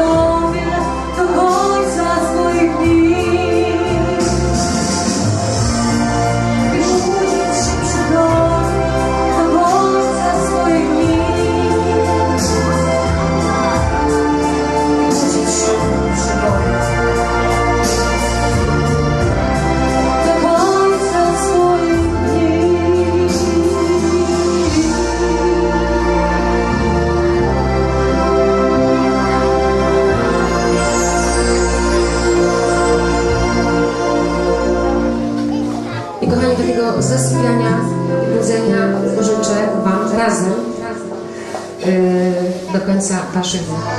Oh. Zasypiania i budzenia życzę Wam razem yy, do końca Waszych dni.